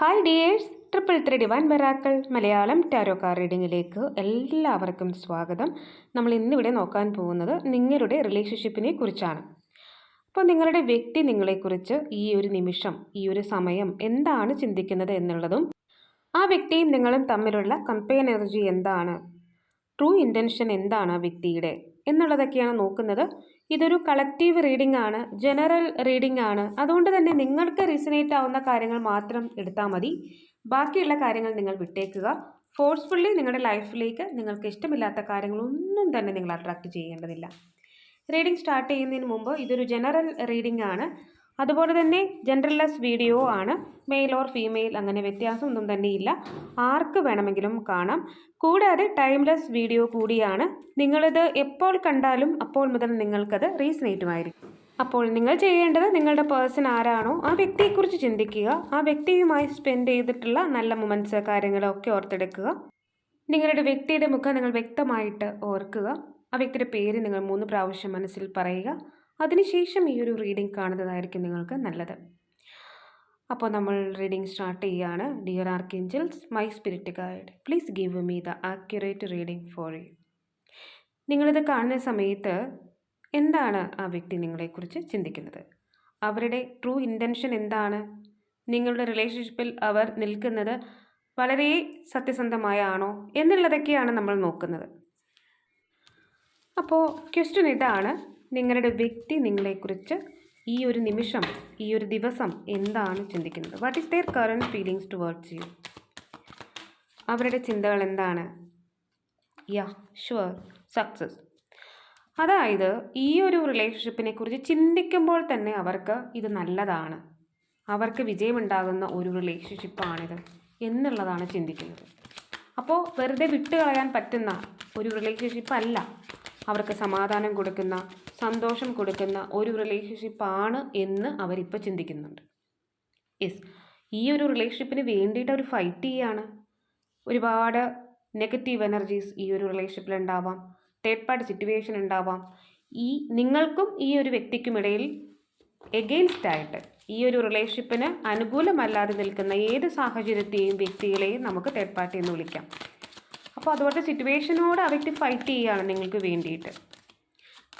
Hi dears triple three divine ബെറാക്കൾ Malayalam tarot card റീഡിങ്ങിലേക്ക് എല്ലാവർക്കും സ്വാഗതം. നമ്മൾ ഇന്നിവിടെ നോക്കാൻ പോകുന്നത് നിങ്ങളുടെ റിലേഷൻഷിപ്പിനെ കുറിച്ചാണ്. അപ്പോൾ നിങ്ങളുടെ വ്യക്തി നിങ്ങളെക്കുറിച്ച് ഈ ഒരു നിമിഷം ഈ ഒരു സമയം എന്താണ് ചിന്തിക്കുന്നത് എന്നുള്ളതും ആ വ്യക്തിയും നിങ്ങളും തമ്മിലുള്ള കമ്പയർ എനർജി എന്താണ്? ട്രൂ ഇന്റൻഷൻ എന്താണ് ആ വ്യക്തിയുടെ? എന്നുള്ളതൊക്കെയാണ് നോക്കുന്നത്. ഇതൊരു കളക്റ്റീവ് റീഡിംഗ് ആണ് ജനറൽ റീഡിംഗ് ആണ്. അതുകൊണ്ട് തന്നെ നിങ്ങൾക്ക് റീസണേറ്റ് ആവുന്ന കാര്യങ്ങൾ മാത്രം എടുത്താൽ മതി. ബാക്കിയുള്ള കാര്യങ്ങൾ നിങ്ങൾ വിട്ടേക്കുക. ഫോഴ്സ്ഫുള്ളി നിങ്ങളുടെ ലൈഫിലേക്ക് നിങ്ങൾക്ക് ഇഷ്ടമില്ലാത്ത കാര്യങ്ങളൊന്നും തന്നെ നിങ്ങൾ അട്രാക്റ്റ് ചെയ്യേണ്ടതില്ല. റീഡിംഗ് സ്റ്റാർട്ട് ചെയ്യുന്നതിന് മുമ്പ് ഇതൊരു ജനറൽ റീഡിംഗ് ആണ്. അതുപോലെ തന്നെ ജനറൽലെസ് വീഡിയോ ആണ്. മെയിൽ ഓർ ഫീമെയിൽ അങ്ങനെ വ്യത്യാസമൊന്നും തന്നെയില്ല ആർക്ക് വേണമെങ്കിലും കാണാം. കൂടാതെ ടൈംലെസ് വീഡിയോ കൂടിയാണ്. നിങ്ങളിത് എപ്പോൾ കണ്ടാലും അപ്പോൾ മുതൽ നിങ്ങൾക്കത് റീസനേറ്റുമായിരിക്കും അപ്പോൾ നിങ്ങൾ ചെയ്യേണ്ടത് നിങ്ങളുടെ പേഴ്സൺ ആരാണോ ആ വ്യക്തിയെക്കുറിച്ച് ചിന്തിക്കുക. ആ വ്യക്തിയുമായി സ്പെൻഡ് ചെയ്തിട്ടുള്ള നല്ല മൊമെന്റ്സ് കാര്യങ്ങളൊക്കെ ഓർത്തെടുക്കുക. നിങ്ങളുടെ വ്യക്തിയുടെ മുഖം നിങ്ങൾ വ്യക്തമായിട്ട് ഓർക്കുക. ആ വ്യക്തിയുടെ പേര് നിങ്ങൾ മൂന്ന് പ്രാവശ്യം മനസ്സിൽ പറയുക. അതിനുശേഷം ഈ ഒരു റീഡിംഗ് കാണുന്നതായിരിക്കും നിങ്ങൾക്ക് നല്ലത്. അപ്പോൾ നമ്മൾ റീഡിംഗ് സ്റ്റാർട്ട് ചെയ്യുകയാണ് dear archangels my spirit guide please give me the accurate reading for you നിങ്ങളിത് കാണുന്ന സമയത്ത് എന്താണ് ആ വ്യക്തി നിങ്ങളെക്കുറിച്ച് ചിന്തിക്കുന്നത്? അവരുടെ ട്രൂ ഇന്റൻഷൻ എന്താണ്? നിങ്ങളുടെ റിലേഷൻഷിപ്പിൽ അവർ നിൽക്കുന്നത് വളരെ സത്യസന്ധമായ ആണോ എന്നുള്ളതൊക്കെയാണ് നമ്മൾ നോക്കുന്നത്. അപ്പോൾ ക്വസ്റ്റ്യൻ ഇതാണ്. നിങ്ങളുടെ വ്യക്തി നിങ്ങളെക്കുറിച്ച് ഈ ഒരു നിമിഷം ഈ ഒരു ദിവസം എന്താണ് ചിന്തിക്കുന്നത്? What is their current feelings towards you അവരുടെ ചിന്തകൾ എന്താണ്? യാ ഷുവർ സക്സസ് അതായത് ഈ ഒരു റിലേഷൻഷിപ്പിനെ കുറിച്ച് ചിന്തിക്കുമ്പോൾ തന്നെ അവർക്ക് ഇത് നല്ലതാണ്. അവർക്ക് വിജയമുണ്ടാകുന്ന ഒരു റിലേഷൻഷിപ്പാണിത് എന്നുള്ളതാണ് ചിന്തിക്കുന്നത്. അപ്പോൾ വെറുതെ വിട്ടുകളയാൻ പറ്റുന്ന ഒരു റിലേഷൻഷിപ്പ് അല്ല. അവർക്ക് സമാധാനം കൊടുക്കുന്ന സന്തോഷം കൊടുക്കുന്ന ഒരു റിലേഷൻഷിപ്പാണ് എന്ന് അവരിപ്പോൾ ചിന്തിക്കുന്നുണ്ട്. യെസ് ഈ ഒരു റിലേഷൻഷിപ്പിന് വേണ്ടിയിട്ട് അവർ ഫൈറ്റ് ചെയ്യുകയാണ് ഒരുപാട് നെഗറ്റീവ് എനർജീസ് ഈ ഒരു റിലേഷൻഷിപ്പിൽ ഉണ്ടാവാം. തേർഡ് പാർട്ടി സിറ്റുവേഷൻ ഉണ്ടാവാം. ഈ നിങ്ങൾക്കും ഈ ഒരു വ്യക്തിക്കുമിടയിൽ എഗെയിൻസ്റ്റ് ആയിട്ട് ഈ ഒരു റിലേഷൻഷിപ്പിന് അനുകൂലമല്ലാതെ നിൽക്കുന്ന ഏത് സാഹചര്യത്തെയും വ്യക്തികളെയും നമുക്ക് തേർഡ് പാർട്ടി എന്ന് വിളിക്കാം. അപ്പോൾ അതുപോലത്തെ സിറ്റുവേഷനോട് ആ ഫൈറ്റ് ചെയ്യുകയാണ് നിങ്ങൾക്ക് വേണ്ടിയിട്ട്.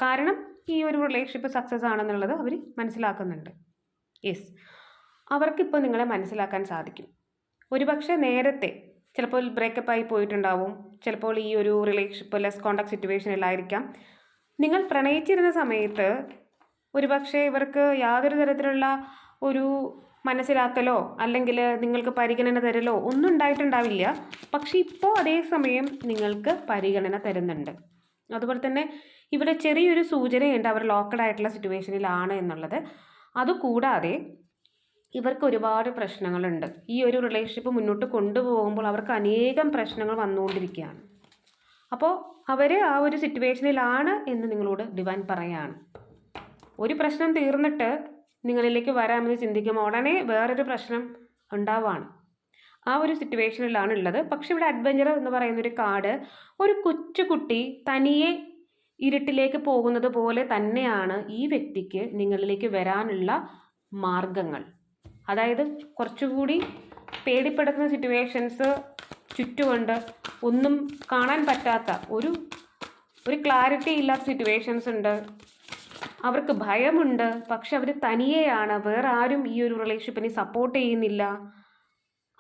കാരണം ഈ ഒരു റിലേഷൻഷിപ്പ് സക്സസ് ആണെന്നുള്ളത് അവർ മനസ്സിലാക്കുന്നുണ്ട്. യെസ് അവർക്കിപ്പോൾ നിങ്ങളെ മനസ്സിലാക്കാൻ സാധിക്കും. ഒരുപക്ഷെ നേരത്തെ ചിലപ്പോൾ ബ്രേക്കപ്പ് ആയി പോയിട്ടുണ്ടാവും. ചിലപ്പോൾ ഈ ഒരു റിലേഷൻഷിപ്പ് ലെസ് കോണ്ടാക്ട് സിറ്റുവേഷനിലായിരിക്കാം നിങ്ങൾ പ്രണയിച്ചിരുന്ന സമയത്ത് ഒരുപക്ഷെ ഇവർക്ക് യാതൊരു തരത്തിലുള്ള ഒരു മനസ്സിലാക്കലോ അല്ലെങ്കിൽ നിങ്ങൾക്ക് പരിഗണന തരലോ ഒന്നും ഉണ്ടായിട്ടുണ്ടാവില്ല. പക്ഷേ ഇപ്പോൾ അതേസമയം നിങ്ങൾക്ക് പരിഗണന തരുന്നുണ്ട്. അതുപോലെ തന്നെ ഇവിടെ ചെറിയൊരു സൂചനയുണ്ട് അവർ ലോക്കഡ് ആയിട്ടുള്ള സിറ്റുവേഷനിലാണ് എന്നുള്ളത്. അതുകൂടാതെ ഇവർക്ക് ഒരുപാട് പ്രശ്നങ്ങളുണ്ട്. ഈ ഒരു റിലേഷൻഷിപ്പ് മുന്നോട്ട് കൊണ്ടുപോകുമ്പോൾ അവർക്ക് അനേകം പ്രശ്നങ്ങൾ വന്നുകൊണ്ടിരിക്കുകയാണ്. അപ്പോൾ അവർ ആ ഒരു സിറ്റുവേഷനിലാണ് എന്ന് നിങ്ങളോട് ഡിവൈൻ പറയാണ്. ഒരു പ്രശ്നം തീർന്നിട്ട് നിങ്ങളിലേക്ക് വരാമെന്ന് ചിന്തിക്കുമ്പോൾ ഉടനെ വേറൊരു പ്രശ്നം ഉണ്ടാവുകയാണ് ആ ഒരു സിറ്റുവേഷനിലാണ് ഉള്ളത്. പക്ഷെ ഇവിടെ അഡ്വഞ്ചർ എന്ന് പറയുന്ന ഒരു കാർഡ് ഒരു കൊച്ചുകുട്ടി തനിയെ ഇരുട്ടിലേക്ക് പോകുന്നത് പോലെ തന്നെയാണ് ഈ വ്യക്തിക്ക് നിങ്ങളിലേക്ക് വരാനുള്ള മാർഗങ്ങൾ. അതായത് കുറച്ചുകൂടി പേടിപ്പെടുത്തുന്ന സിറ്റുവേഷൻസ് ചുറ്റുമുണ്ട്. ഒന്നും കാണാൻ പറ്റാത്ത ഒരു ഒരു ക്ലാരിറ്റി ഇല്ലാത്ത സിറ്റുവേഷൻസ് ഉണ്ട്. അവർക്ക് ഭയമുണ്ട്. പക്ഷെ അവർ തനിയെയാണ്. വേറെ ആരും ഈ ഒരു റിലേഷൻഷിപ്പിനെ സപ്പോർട്ട് ചെയ്യുന്നില്ല.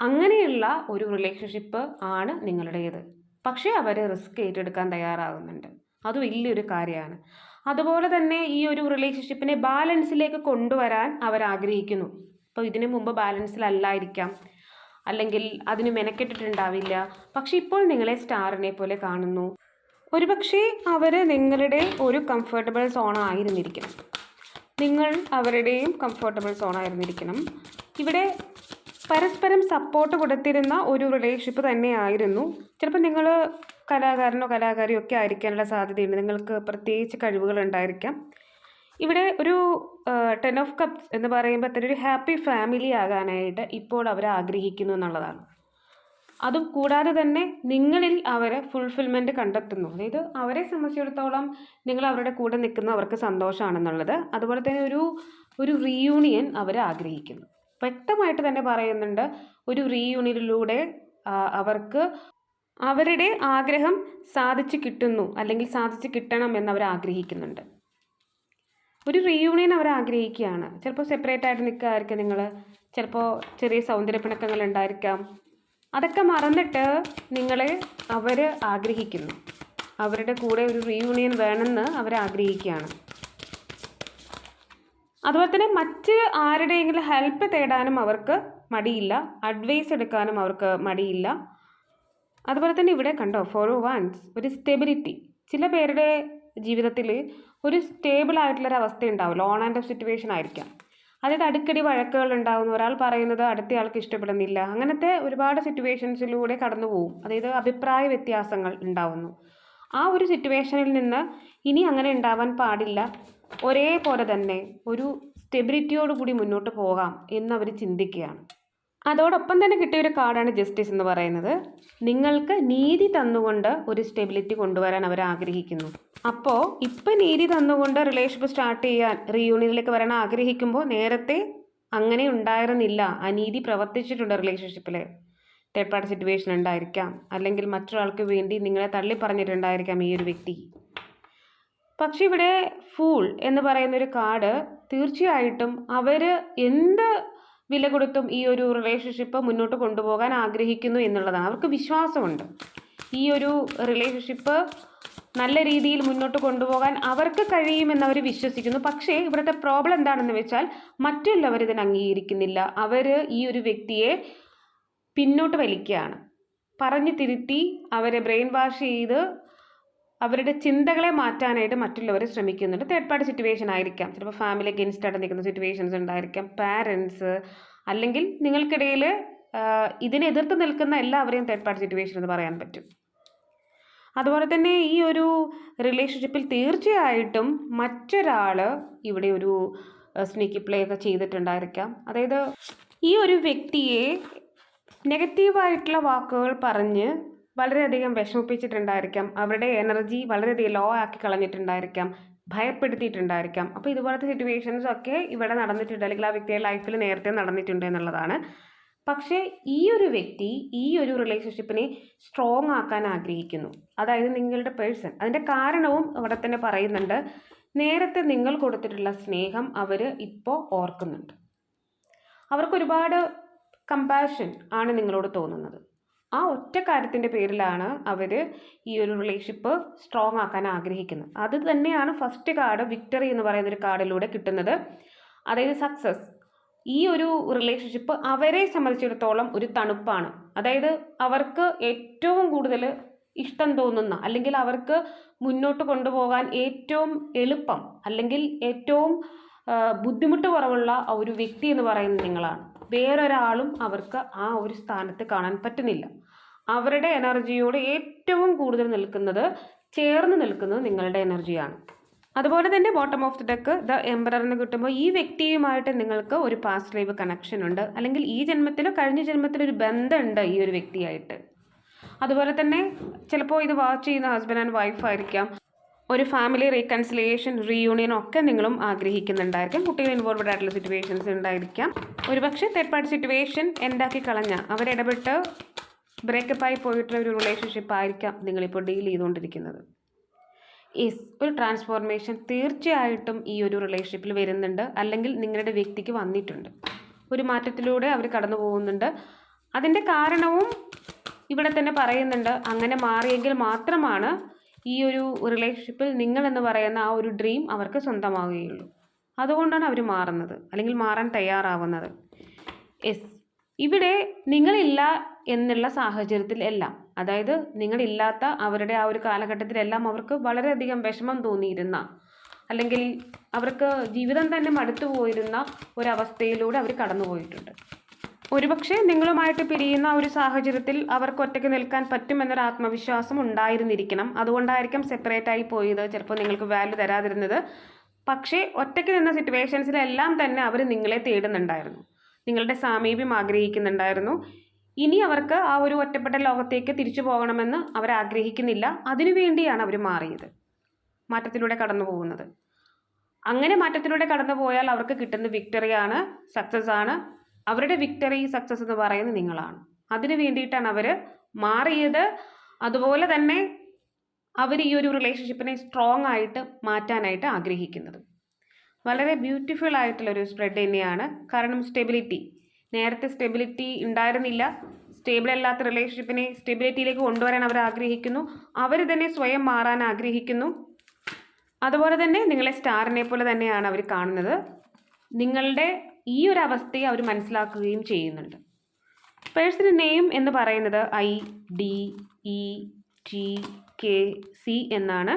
അങ്ങനെയുള്ള ഒരു റിലേഷൻഷിപ്പ് ആണ് നിങ്ങളുടേത്. പക്ഷേ അവർ റിസ്ക് ഏറ്റെടുക്കാൻ തയ്യാറാകുന്നുണ്ട്. അത് വലിയൊരു കാര്യമാണ്. അതുപോലെ തന്നെ ഈ ഒരു റിലേഷൻഷിപ്പിനെ ബാലൻസിലേക്ക് കൊണ്ടുവരാൻ അവർ ആഗ്രഹിക്കുന്നു. അപ്പോൾ ഇതിനു മുമ്പ് ബാലൻസിലല്ലായിരിക്കാം അല്ലെങ്കിൽ അതിന് മെനക്കെട്ടിട്ടുണ്ടാവില്ല. പക്ഷെ ഇപ്പോൾ നിങ്ങളെ സ്റ്റാറിനെ പോലെ കാണുന്നു. ഒരുപക്ഷെ അവർ നിങ്ങളുടെ ഒരു കംഫർട്ടബിൾ സോൺ ആയിരുന്നിരിക്കണം. നിങ്ങൾ അവരുടെയും കംഫർട്ടബിൾ സോൺ ആയിരുന്നിരിക്കണം. ഇവിടെ പരസ്പരം സപ്പോർട്ട് കൊടുത്തിരുന്ന ഒരു റിലേഷൻഷിപ്പ് തന്നെയായിരുന്നു. ചിലപ്പോൾ നിങ്ങൾ കലാകാരനോ കലാകാരിയോ ഒക്കെ ആയിരിക്കാനുള്ള സാധ്യതയുണ്ട്. നിങ്ങൾക്ക് പ്രത്യേകിച്ച് കഴിവുകൾ ഉണ്ടായിരിക്കാം. ഇവിടെ ഒരു ടെൻ ഓഫ് കപ്സ് എന്ന് പറയുമ്പോൾ തന്നെ ഒരു ഹാപ്പി ഫാമിലി ആകാനായിട്ട് ഇപ്പോൾ അവർ ആഗ്രഹിക്കുന്നു എന്നുള്ളതാണ്. അതും കൂടാതെ തന്നെ നിങ്ങളിൽ അവരെ ഫുൾഫിൽമെന്റ് കണ്ടെത്തുന്നു. അതായത് അവരെ സംബന്ധിച്ചിടത്തോളം നിങ്ങൾ അവരുടെ കൂടെ നിൽക്കുന്ന അവർക്ക് സന്തോഷമാണെന്നുള്ളത്. അതുപോലെ തന്നെ ഒരു ഒരു റീയൂണിയൻ അവർ ആഗ്രഹിക്കുന്നു. വ്യക്തമായിട്ട് തന്നെ പറയുന്നുണ്ട് ഒരു റീയൂണിയനിലൂടെ അവർക്ക് അവരുടെ ആഗ്രഹം സാധിച്ചു കിട്ടുന്നു അല്ലെങ്കിൽ സാധിച്ചു കിട്ടണം എന്ന് അവർ ആഗ്രഹിക്കുന്നുണ്ട്. ഒരു റീയൂണിയൻ അവർ ആഗ്രഹിക്കുകയാണ്. ചിലപ്പോൾ സെപ്പറേറ്റ് ആയിട്ട് നിൽക്കുകയായിരിക്കും നിങ്ങൾ ചിലപ്പോൾ ചെറിയ സൗന്ദര്യ പിണക്കങ്ങൾ ഉണ്ടായിരിക്കാം. അതൊക്കെ മറന്നിട്ട് നിങ്ങളെ അവർ ആഗ്രഹിക്കുന്നു. അവരുടെ കൂടെ ഒരു റീയൂണിയൻ വേണമെന്ന് അവർ ആഗ്രഹിക്കുകയാണ്. അതുപോലെ തന്നെ മറ്റ് ആരുടെയെങ്കിലും ഹെൽപ്പ് തേടാനും അവർക്ക് മടിയില്ല. അഡ്വൈസ് എടുക്കാനും അവർക്ക് മടിയില്ല. അതുപോലെ തന്നെ ഇവിടെ കണ്ടോ ഫോർ വൺസ് ഒരു സ്റ്റെബിലിറ്റി ചില പേരുടെ ജീവിതത്തിൽ ഒരു സ്റ്റേബിൾ ആയിട്ടുള്ളൊരു അവസ്ഥ ഉണ്ടാവില്ല. ഓൺ ആൻഡ് ഓഫ് സിറ്റുവേഷൻ ആയിരിക്കാം. അതായത് അടിക്കടി വഴക്കുകൾ ഉണ്ടാവുന്നു ഒരാൾ പറയുന്നത് അടുത്തയാൾക്ക് ഇഷ്ടപ്പെടുന്നില്ല. അങ്ങനത്തെ ഒരുപാട് സിറ്റുവേഷൻസിലൂടെ കടന്നു പോകും അതായത് അഭിപ്രായ വ്യത്യാസങ്ങൾ ഉണ്ടാവുന്നു. ആ ഒരു സിറ്റുവേഷനിൽ നിന്ന് ഇനി അങ്ങനെ ഉണ്ടാവാൻ പാടില്ല. ഒരേപോലെ തന്നെ ഒരു സ്റ്റെബിലിറ്റിയോടുകൂടി മുന്നോട്ട് പോകാം എന്നവർ ചിന്തിക്കുകയാണ്. അതോടൊപ്പം തന്നെ കിട്ടിയ ഒരു കാർഡാണ് ജസ്റ്റിസ് എന്ന് പറയുന്നത്. നിങ്ങൾക്ക് നീതി തന്നുകൊണ്ട് ഒരു സ്റ്റെബിലിറ്റി കൊണ്ടുവരാൻ അവർ ആഗ്രഹിക്കുന്നു. അപ്പോൾ ഇപ്പം നീതി തന്നുകൊണ്ട് റിലേഷൻഷിപ്പ് സ്റ്റാർട്ട് ചെയ്യാൻ റീയൂണിയനിലേക്ക് വരാൻ ആഗ്രഹിക്കുമ്പോൾ നേരത്തെ അങ്ങനെ ഉണ്ടായിരുന്നില്ല. അനീതി പ്രവർത്തിച്ചിട്ടുണ്ട് റിലേഷൻഷിപ്പിൽ തേർഡ് പാർട്ടി സിറ്റുവേഷൻ ഉണ്ടായിരിക്കാം. അല്ലെങ്കിൽ മറ്റൊരാൾക്ക് വേണ്ടി നിങ്ങളെ തള്ളി പറഞ്ഞിട്ടുണ്ടായിരിക്കാം ഈ ഒരു വ്യക്തി. പക്ഷെ ഇവിടെ ഫൂൾ എന്ന് പറയുന്ന ഒരു കാർഡ് തീർച്ചയായിട്ടും അവർ എന്ത് വില കൊടുത്തും ഈ ഒരു റിലേഷൻഷിപ്പ് മുന്നോട്ട് കൊണ്ടുപോകാൻ ആഗ്രഹിക്കുന്നു എന്നുള്ളതാണ്. അവർക്ക് വിശ്വാസമുണ്ട്. ഈ ഒരു റിലേഷൻഷിപ്പ് നല്ല രീതിയിൽ മുന്നോട്ട് കൊണ്ടുപോകാൻ അവർക്ക് കഴിയുമെന്ന് അവർ വിശ്വസിക്കുന്നു. പക്ഷേ ഇവിടുത്തെ പ്രോബ്ലം എന്താണെന്ന് വെച്ചാൽ മറ്റുള്ളവർ ഇതിനെ അംഗീകരിക്കുന്നില്ല. അവർ ഈ ഒരു വ്യക്തിയെ പിന്നോട്ട് വലിക്കുകയാണ്. പറഞ്ഞു തിരുത്തി അവരെ ബ്രെയിൻ വാഷ് ചെയ്ത് അവരുടെ ചിന്തകളെ മാറ്റാനായിട്ട് മറ്റുള്ളവർ ശ്രമിക്കുന്നുണ്ട്. തേർഡ് പാർട്ടി സിറ്റുവേഷൻ ആയിരിക്കാം. ചിലപ്പോൾ ഫാമിലി അഗെയിൻസ്റ്റ് ആയിട്ട് നിൽക്കുന്ന സിറ്റുവേഷൻസ് ഉണ്ടായിരിക്കാം. പാരൻസ് അല്ലെങ്കിൽ നിങ്ങൾക്കിടയിൽ ഇതിനെ എതിർത്ത് നിൽക്കുന്ന എല്ലാവരെയും തേർഡ് പാർട്ടി സിറ്റുവേഷൻ എന്ന് പറയാൻ പറ്റും. അതുപോലെ തന്നെ ഈ ഒരു റിലേഷൻഷിപ്പിൽ തീർച്ചയായിട്ടും മറ്റൊരാൾ ഇവിടെ ഒരു സ്നീക്കി പ്ലേ ഒക്കെ ചെയ്തിട്ടുണ്ടായിരിക്കാം. അതായത് ഈ ഒരു വ്യക്തിയെ നെഗറ്റീവായിട്ടുള്ള വാക്കുകൾ പറഞ്ഞ് വളരെയധികം വിഷമിപ്പിച്ചിട്ടുണ്ടായിരിക്കാം. അവരുടെ എനർജി വളരെയധികം ലോ ആക്കി കളഞ്ഞിട്ടുണ്ടായിരിക്കാം. ഭയപ്പെടുത്തിയിട്ടുണ്ടായിരിക്കാം. അപ്പോൾ ഇതുപോലത്തെ സിറ്റുവേഷൻസ് ഒക്കെ ഇവിടെ നടന്നിട്ടുണ്ട്. അല്ലെങ്കിൽ ആ വ്യക്തിയുടെ ലൈഫിൽ നേരത്തെ നടന്നിട്ടുണ്ട് എന്നുള്ളതാണ്. പക്ഷേ ഈ ഒരു വ്യക്തി ഈ ഒരു റിലേഷൻഷിപ്പിനെ സ്ട്രോങ് ആക്കാൻ ആഗ്രഹിക്കുന്നു. അതായത് നിങ്ങളുടെ പേഴ്സൺ അതിന്റെ കാരണവും ഇവിടെ തന്നെ പറയുന്നുണ്ട്. നേരത്തെ നിങ്ങൾ കൊടുത്തിട്ടുള്ള സ്നേഹം അവർ ഇപ്പോൾ ഓർക്കുന്നുണ്ട്. അവർക്ക് ഒരുപാട് കമ്പാഷൻ ആണ് നിങ്ങളോട് തോന്നുന്നത്. ആ ഒറ്റ കാര്യത്തിന്റെ പേരിലാണ് അവർ ഈ ഒരു റിലേഷൻഷിപ്പ് സ്ട്രോങ് ആക്കാൻ ആഗ്രഹിക്കുന്നത്. അത് തന്നെയാണ് ഫസ്റ്റ് കാർഡ് വിക്ടറി എന്ന് പറയുന്ന ഒരു കാർഡിലൂടെ കിട്ടുന്നത്. അതായത് സക്സസ് ഈ ഒരു റിലേഷൻഷിപ്പ് അവരെ സംബന്ധിച്ചിടത്തോളം ഒരു തണുപ്പാണ്. അതായത് അവർക്ക് ഏറ്റവും കൂടുതൽ ഇഷ്ടം തോന്നുന്ന അല്ലെങ്കിൽ അവർക്ക് മുന്നോട്ട് കൊണ്ടുപോകാൻ ഏറ്റവും എളുപ്പം അല്ലെങ്കിൽ ഏറ്റവും ബുദ്ധിമുട്ട് കുറവുള്ള ഒരു വ്യക്തി എന്ന് പറയുന്നത് നിങ്ങളാണ്. വേറൊരാളും അവർക്ക് ആ ഒരു സ്ഥാനത്ത് കാണാൻ പറ്റുന്നില്ല. അവരുടെ എനർജിയോട് ഏറ്റവും കൂടുതൽ നിൽക്കുന്നത് ചേർന്ന് നിൽക്കുന്നത് നിങ്ങളുടെ എനർജിയാണ് അതുപോലെ തന്നെ bottom of the deck the emperor കിട്ടുമ്പോൾ ഈ വ്യക്തിയുമായിട്ട് നിങ്ങൾക്ക് ഒരു പാസ്റ്റ് ലൈവ് കണക്ഷൻ ഉണ്ട്. അല്ലെങ്കിൽ ഈ ജന്മത്തിലോ കഴിഞ്ഞ ജന്മത്തിലോ ഒരു ബന്ധമുണ്ട് ഈ ഒരു വ്യക്തിയായിട്ട്. അതുപോലെ തന്നെ ചിലപ്പോൾ ഇത് വാച്ച് ചെയ്യുന്ന ഹസ്ബൻഡ് ആൻഡ് വൈഫ് ആയിരിക്കാം. ഒരു ഫാമിലി റീകൺസിലിയേഷൻ റീയൂണിയൻ ഒക്കെ നിങ്ങളും ആഗ്രഹിക്കുന്നുണ്ടായിരിക്കും. കുട്ടികൾ ഇൻവോൾവഡ് ആയിട്ടുള്ള സിറ്റുവേഷൻസ് ഉണ്ടായിരിക്കാം. ഒരുപക്ഷെ തേർഡ് പാർട്ടി സിറ്റുവേഷൻ എന്താക്കി കളഞ്ഞ അവരിടപെട്ട് ബ്രേക്കപ്പായി പോയിട്ടുള്ള ഒരു റിലേഷൻഷിപ്പ് ആയിരിക്കാം നിങ്ങളിപ്പോൾ ഡീൽ ചെയ്തുകൊണ്ടിരിക്കുന്നത്. യെസ് ഒരു ട്രാൻസ്ഫോർമേഷൻ തീർച്ചയായിട്ടും ഈ ഒരു റിലേഷൻഷിപ്പിൽ വരുന്നുണ്ട്. അല്ലെങ്കിൽ നിങ്ങളുടെ വ്യക്തിക്ക് വന്നിട്ടുണ്ട്. ഒരു മാറ്റത്തിലൂടെ അവർ കടന്നു പോകുന്നുണ്ട്. അതിന്റെ കാരണവും ഇവിടെ തന്നെ പറയുന്നുണ്ട്. അങ്ങനെ മാറിയെങ്കിൽ മാത്രമാണ് ഈ ഒരു റിലേഷൻഷിപ്പിൽ നിങ്ങൾ എന്ന് പറയുന്ന ആ ഒരു ഡ്രീം അവർക്ക് സ്വന്തമാവുകയുള്ളൂ. അതുകൊണ്ടാണ് അവർ മാറുന്നത്. അല്ലെങ്കിൽ മാറാൻ തയ്യാറാവുന്നത്. യെസ് ഇവിടെ നിങ്ങളില്ല എന്നുള്ള സാഹചര്യത്തിൽ എല്ലാം അതായത് നിങ്ങളില്ലാത്ത അവരുടെ ആ ഒരു കാലഘട്ടത്തിലെല്ലാം അവർക്ക് വളരെയധികം വിഷമം തോന്നിയിരുന്ന അല്ലെങ്കിൽ അവർക്ക് ജീവിതം തന്നെ മടുത്തു പോയിരുന്ന ഒരവസ്ഥയിലൂടെ അവർ കടന്നുപോയിട്ടുണ്ട്. ഒരുപക്ഷെ നിങ്ങളുമായിട്ട് പിരിയുന്ന ഒരു സാഹചര്യത്തിൽ അവർക്ക് ഒറ്റയ്ക്ക് നിൽക്കാൻ പറ്റുമെന്നൊരു ആത്മവിശ്വാസം ഉണ്ടായിരുന്നിരിക്കണം. അതുകൊണ്ടായിരിക്കും സെപ്പറേറ്റ് ആയി പോയത്. ചിലപ്പോൾ നിങ്ങൾക്ക് വാല്യൂ തരാതിരുന്നത്. പക്ഷേ ഒറ്റയ്ക്ക് നിന്ന സിറ്റുവേഷൻസിലെല്ലാം തന്നെ അവർ നിങ്ങളെ തേടുന്നുണ്ടായിരുന്നു. നിങ്ങളുടെ സാമീപ്യം ആഗ്രഹിക്കുന്നുണ്ടായിരുന്നു. ഇനി അവർക്ക് ആ ഒരു ഒറ്റപ്പെട്ട ലോകത്തേക്ക് തിരിച്ചു പോകണമെന്ന് അവർ ആഗ്രഹിക്കുന്നില്ല. അതിനുവേണ്ടിയാണ് അവർ മാറിയത്. മാറ്റത്തിലൂടെ കടന്നു പോകുന്നത്. അങ്ങനെ മാറ്റത്തിലൂടെ കടന്നു പോയാൽ അവർക്ക് കിട്ടുന്ന വിക്ടറിയാണ് സക്സസ് ആണ്. അവരുടെ വിക്ടറി സക്സസ് എന്ന് പറയുന്നത് നിങ്ങളാണ്. അതിനു വേണ്ടിയിട്ടാണ് അവർ മാറിയത്. അതുപോലെ തന്നെ അവർ ഈ ഒരു റിലേഷൻഷിപ്പിനെ സ്ട്രോങ് ആയിട്ട് മാറ്റാനായിട്ട് ആഗ്രഹിക്കുന്നത്. വളരെ ബ്യൂട്ടിഫുൾ ആയിട്ടുള്ളൊരു സ്പ്രെഡ് തന്നെയാണ്. കാരണം സ്റ്റെബിലിറ്റി നേരത്തെ സ്റ്റെബിലിറ്റി ഉണ്ടായിരുന്നില്ല. സ്റ്റേബിൾ അല്ലാത്ത റിലേഷൻഷിപ്പിനെ സ്റ്റെബിലിറ്റിയിലേക്ക് കൊണ്ടുവരാൻ അവർ ആഗ്രഹിക്കുന്നു. അവർ തന്നെ സ്വയം മാറാൻ ആഗ്രഹിക്കുന്നു. അതുപോലെ തന്നെ നിങ്ങളെ സ്റ്റാറിനെ പോലെ തന്നെയാണ് അവർ കാണുന്നത്. നിങ്ങളുടെ ഈ ഒരു അവസ്ഥയെ അവർ മനസ്സിലാക്കുകയും ചെയ്യുന്നുണ്ട്. പേഴ്സണൽ നെയിം എന്ന് പറയുന്നത് I D E T K C എന്നാണ്.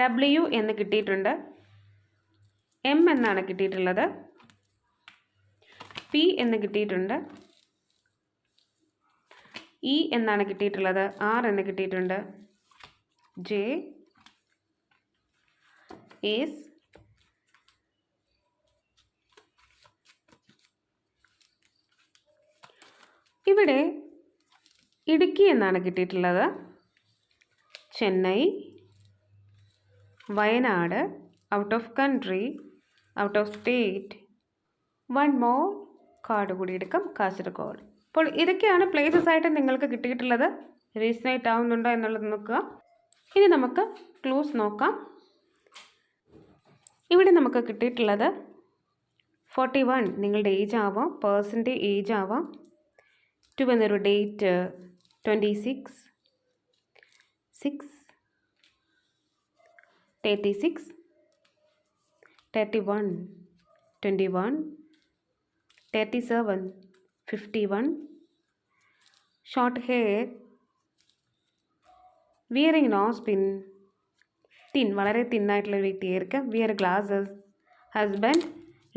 ഡബ്ല്യു എന്ന് കിട്ടിയിട്ടുണ്ട്. എം എന്നാണ് കിട്ടിയിട്ടുള്ളത്. പി എന്ന് കിട്ടിയിട്ടുണ്ട്. ഇ എന്നാണ് കിട്ടിയിട്ടുള്ളത്. ആർ എന്ന് കിട്ടിയിട്ടുണ്ട്. ജെ എസ് ഇവിടെ ഇടുക്കി എന്നാണ് കിട്ടിയിട്ടുള്ളത്. Chennai Wayanad out of country out of state one more card കൂടി എടുക്കാം കാസർഗോഡ്. അപ്പോൾ ഇതൊക്കെയാണ് പ്ലേസസ് ആയിട്ട് നിങ്ങൾക്ക് കിട്ടിയിട്ടുള്ളത്. റീസണേറ്റ് ആവുന്നുണ്ടോ എന്നുള്ളത് നോക്കുക. ഇനി നമുക്ക് ക്ലൂസ് നോക്കാം. ഇവിടെ നമുക്ക് കിട്ടിയിട്ടുള്ളത് ഫോർട്ടി വൺ നിങ്ങളുടെ ഏജ് ആവാം പേഴ്സന്റെ ഏജ് ആവാം. ടു എന്നൊരു date twenty six six thirty six thirty one twenty one thirty seven fifty one short hair wearing nose pin thin വളരെ തിന്നായിട്ടുള്ള ഒരു വ്യക്തിയായിരിക്കാം wear glasses husband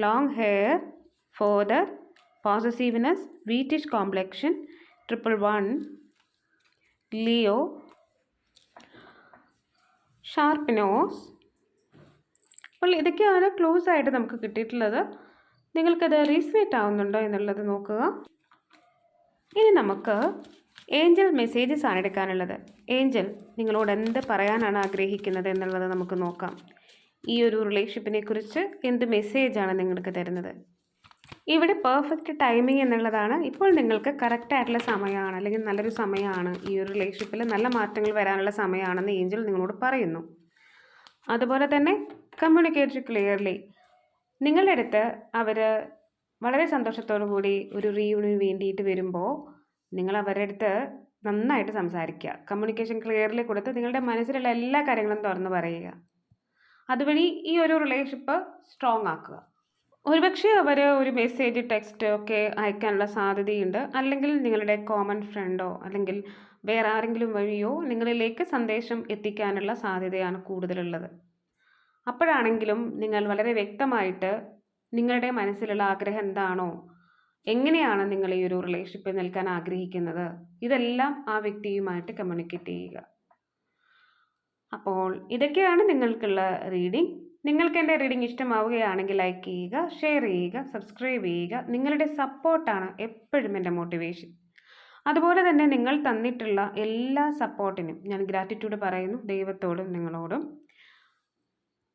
long hair father possessiveness wheatish complexion triple one Leo sharp nose അപ്പോൾ ഇതൊക്കെയാണ് close ആയിട്ട് നമുക്ക് കിട്ടിയിട്ടുള്ളത് നിങ്ങൾക്കത് റീസ്നേറ്റ് ആവുന്നുണ്ടോ എന്നുള്ളത് നോക്കുക. ഇനി നമുക്ക് ഏഞ്ചൽ മെസ്സേജസ് ആണ് എടുക്കാനുള്ളത്. ഏഞ്ചൽ നിങ്ങളോട് എന്ത് പറയാനാണ് ആഗ്രഹിക്കുന്നത് എന്നുള്ളത് നമുക്ക് നോക്കാം. ഈ ഒരു റിലേഷൻഷിപ്പിനെ കുറിച്ച് എന്ത് മെസ്സേജാണ് നിങ്ങൾക്ക് തരുന്നത്? ഇവിടെ പെർഫെക്റ്റ് ടൈമിംഗ് എന്നുള്ളതാണ്. ഇപ്പോൾ നിങ്ങൾക്ക് കറക്റ്റായിട്ടുള്ള സമയമാണ് അല്ലെങ്കിൽ നല്ലൊരു സമയമാണ്. ഈ ഒരു റിലേഷൻഷിപ്പിൽ നല്ല മാറ്റങ്ങൾ വരാനുള്ള സമയമാണെന്ന് ഏഞ്ചൽ നിങ്ങളോട് പറയുന്നു. അതുപോലെ തന്നെ കമ്മ്യൂണിക്കേറ്റ് ക്ലിയർലി നിങ്ങളുടെ അടുത്ത് അവർ വളരെ സന്തോഷത്തോടു കൂടി ഒരു റീയൂണിന് വേണ്ടിയിട്ട് വരുമ്പോൾ നിങ്ങൾ അവരുടെ അടുത്ത് നന്നായിട്ട് സംസാരിക്കുക. കമ്മ്യൂണിക്കേഷൻ ക്ലിയർലി കൊടുത്ത് നിങ്ങളുടെ മനസ്സിലുള്ള എല്ലാ കാര്യങ്ങളും തുറന്നു പറയുക. അതുവഴി ഈ ഒരു റിലേഷൻഷിപ്പ് സ്ട്രോങ് ആക്കുക. ഒരുപക്ഷെ അവർ ഒരു മെസ്സേജ് ടെക്സ്റ്റ് ഒക്കെ അയക്കാനുള്ള സാധ്യതയുണ്ട്. അല്ലെങ്കിൽ നിങ്ങളുടെ കോമൺ ഫ്രണ്ടോ അല്ലെങ്കിൽ വേറെ ആരെങ്കിലും വഴിയോ നിങ്ങളിലേക്ക് സന്ദേശം എത്തിക്കാനുള്ള സാധ്യതയാണ് കൂടുതലുള്ളത്. അപ്പോഴാണെങ്കിലും നിങ്ങൾ വളരെ വ്യക്തമായിട്ട് നിങ്ങളുടെ മനസ്സിലുള്ള ആഗ്രഹം എന്താണോ എങ്ങനെയാണ് നിങ്ങൾ ഈ ഒരു റിലേഷൻഷിപ്പിൽ നിൽക്കാൻ ആഗ്രഹിക്കുന്നത് ഇതെല്ലാം ആ വ്യക്തിയുമായിട്ട് കമ്മ്യൂണിക്കേറ്റ് ചെയ്യുക. അപ്പോൾ ഇതൊക്കെയാണ് നിങ്ങൾക്കുള്ള റീഡിംഗ് നിങ്ങൾക്ക് എന്റെ റീഡിംഗ് ഇഷ്ടമാവുകയാണെങ്കിൽ ലൈക്ക് ചെയ്യുക ഷെയർ ചെയ്യുക സബ്സ്ക്രൈബ് ചെയ്യുക. നിങ്ങളുടെ സപ്പോർട്ടാണ് എപ്പോഴും എന്റെ മോട്ടിവേഷൻ അതുപോലെ തന്നെ നിങ്ങൾ തന്നിട്ടുള്ള എല്ലാ സപ്പോർട്ടിനും ഞാൻ ഗ്രാറ്റിറ്റ്യൂഡ് പറയുന്നു ദൈവത്തോടും നിങ്ങളോടും.